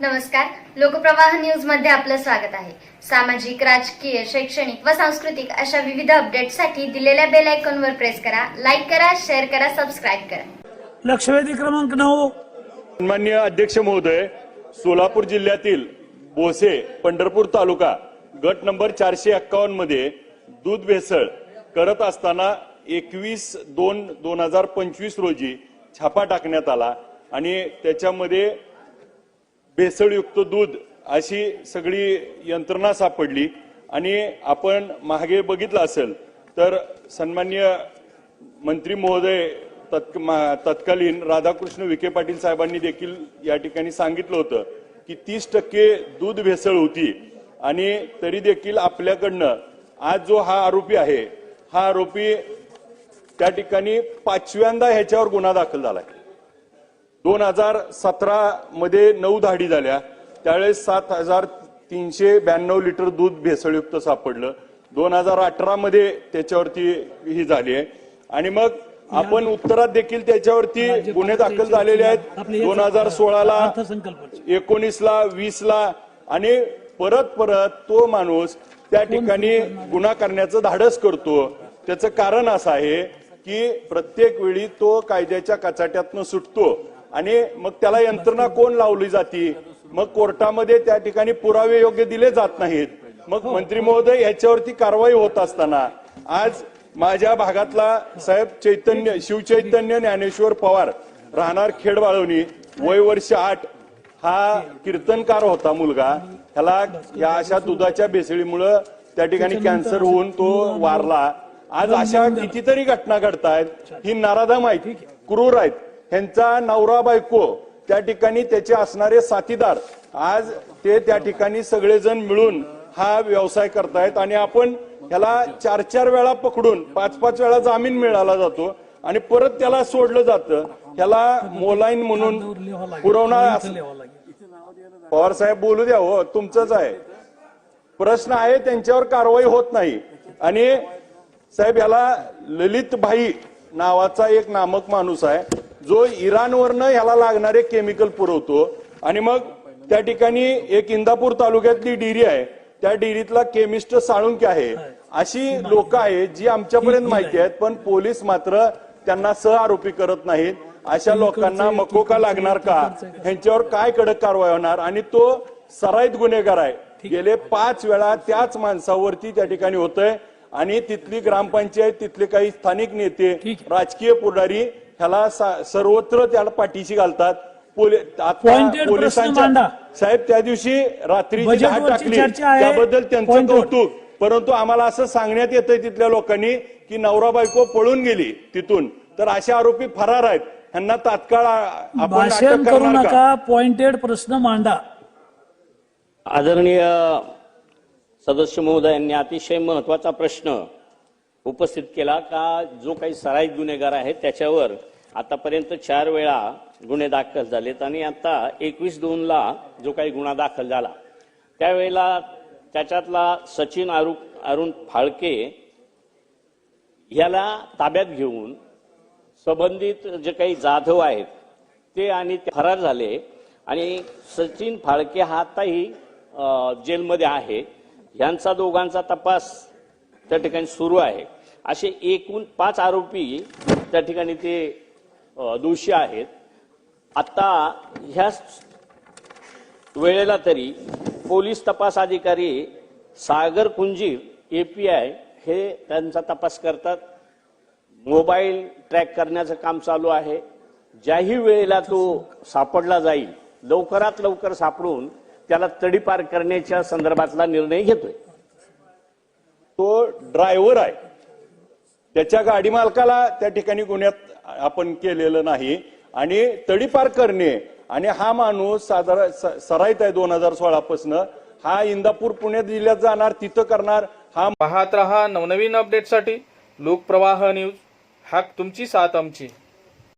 नमस्कार. लोकप्रवाह न्यूजमध्ये आपलं स्वागत आहे. सामाजिक राजकीय शैक्षणिक व सांस्कृतिक अशा विविध अपडेटसाठी दिलेल्या बेल आयकॉनवर प्रेस करा लाईक करा शेअर करा सबस्क्राईब करा. लक्षवेधी क्रमांक नऊ. सन्मान्य अध्यक्ष महोदय सोलापूर जिल्ह्यातील बोसे पंढरपूर तालुका गट नंबर चारशे एक्कावन्नमध्ये दूध भेसळ करत असताना एकवीस दोन दोन हजार पंचवीस रोजी छापा टाकण्यात आला आणि त्याच्यामध्ये भेसळयुक्त दूध अशी सगळी यंत्रणा सापडली. आणि आपण मागे बघितलं असेल तर सन्मान्य मंत्री महोदय तत्क मा- तत्कालीन राधाकृष्ण विखे पाटील साहेबांनी देखील या ठिकाणी सांगितलं होतं की तीस टक्के दूध भेसळ होती. आणि तरी देखील आपल्याकडनं आज जो हा आरोपी आहे हा आरोपी त्या ठिकाणी पाचव्यांदा ह्याच्यावर गुन्हा दाखल झाला आहे दोन हजार सतरा मध्ये नऊ धाडी झाल्या. त्यावेळेस सात हजार तीनशे ब्याण्णव लिटर दूध भेसळयुक्त सापडलं. दोन हजार अठरा मध्ये त्याच्यावरती ही झाली आहे. आणि मग आपण उत्तरात देखील त्याच्यावरती गुन्हे दाखल झालेले आहेत. दोन हजार सोळाला एकोणीसला वीसला आणि परत परत तो माणूस त्या ठिकाणी गुन्हा करण्याचं धाडस करतो. त्याचं कारण असं आहे की प्रत्येक वेळी तो कायद्याच्या कचाट्यातनं सुटतो. आणि मग त्याला यंत्रणा कोण लावली जाती? मग कोर्टामध्ये त्या ठिकाणी पुरावे योग्य दिले जात नाहीत. मग मंत्री महोदय याच्यावरती कारवाई होत असताना आज माझ्या भागातला साहेब चैतन्य शिवचैतन्य ज्ञानेश्वर पवार राहणार खेडबाळवणी वय वर्ष आठ हा कीर्तनकार होता मुलगा. त्याला या अशा दुधाच्या भेसळीमुळं त्या ठिकाणी कॅन्सर होऊन तो वारला. आज अशा कितीतरी घटना घडतायत. ही नाराधम आहेत क्रूर आहेत. ह्यांचा नवरा बायको त्या ठिकाणी त्याचे असणारे साथीदार आज ते त्या ठिकाणी सगळेजण मिळून हा व्यवसाय करतायत आणि आपण ह्याला चार चार वेळा पकडून पाच पाच वेळा जामीन मिळाला जातो आणि परत त्याला सोडलं जातं. ह्याला मोलाईन म्हणून पुरवणार पवार साहेब बोलू द्या हो तुमचंच आहे. प्रश्न आहे त्यांच्यावर कारवाई होत नाही. आणि साहेब याला ललित भाई नावाचा एक नामक माणूस आहे. जो इराणवरनं ह्याला लागणारे केमिकल पुरवतो आणि मग त्या ठिकाणी एक इंदापूर तालुक्यातली डेअरी आहे. त्या डेअरीतला केमिस्ट साळुंके आहे. अशी लोक आहेत जी आमच्यापर्यंत माहिती आहेत पण पोलीस मात्र त्यांना सह आरोपी करत नाहीत. अशा लोकांना मकोका लागणार का? ह्यांच्यावर काय कडक कारवाई होणार? आणि तो सराईत गुन्हेगार आहे. गेले पाच वेळा त्याच माणसावरती त्या ठिकाणी होतंय. आणि तिथली ग्रामपंचायत तिथले काही स्थानिक नेते राजकीय पुढारी ह्याला सर्वत्र त्याला पाठीशी घालतात. पोलिसांच्या मांडा. साहेब त्या दिवशी रात्री टाकली. त्याबद्दल त्यांचं. कौतुक. परंतु आम्हाला असं सांगण्यात येतंय तिथल्या लोकांनी की नवरा बायको पळून गेली तिथून. तर असे आरोपी फरार आहेत. ह्यांना तात्काळ आपण करू नका. पॉइंटेड प्रश्न मांडा. आदरणीय सदस्य महोदयांनी अतिशय महत्त्वाचा प्रश्न उपस्थित केला का जो काही सराईत गुन्हेगार आहे त्याच्यावर आतापर्यंत चार वेळा गुन्हे दाखल झालेत आणि आता एकवीस दोनला जो काही गुन्हा दाखल झाला. त्यावेळेला त्याच्यातला सचिन अरु अरुण फाळके याला ताब्यात घेऊन संबंधित जे काही जाधव आहेत ते आणि ते फरार झाले आणि सचिन फाळके हा आताही जेलमध्ये आहे. यांचा दोघांचा तपास त्या ठिकाणी सुरू आहे. असे एकूण पाच आरोपी त्या ठिकाणी ते दोषी आहेत. आता ह्या वेळेला तरी पोलीस तपास अधिकारी सागर कुंजीर आय हे त्यांचा तपास करतात. मोबाईल ट्रॅक करण्याचं काम चालू आहे. ज्याही वेळेला तो सापडला जाईल लवकरात लवकर सापडून त्याला तडीपार करण्याच्या संदर्भातला निर्णय घेतोय. तो ड्रायव्हर आहे. त्याच्या गाडी मालकाला त्या ठिकाणी गुन्ह्यात आपण केलेलं नाही. आणि तडीपार करणे आणि हा माणूस साधारण स- सराईत आहे दोन हजार सोळा पासन हा इंदापूर पुणे जिल्ह्यात जाणार तिथं करणार. हा पाहत रहा नवनवीन अपडेटसाठी लोकप्रवाह न्यूज हा तुमची साथ आमची.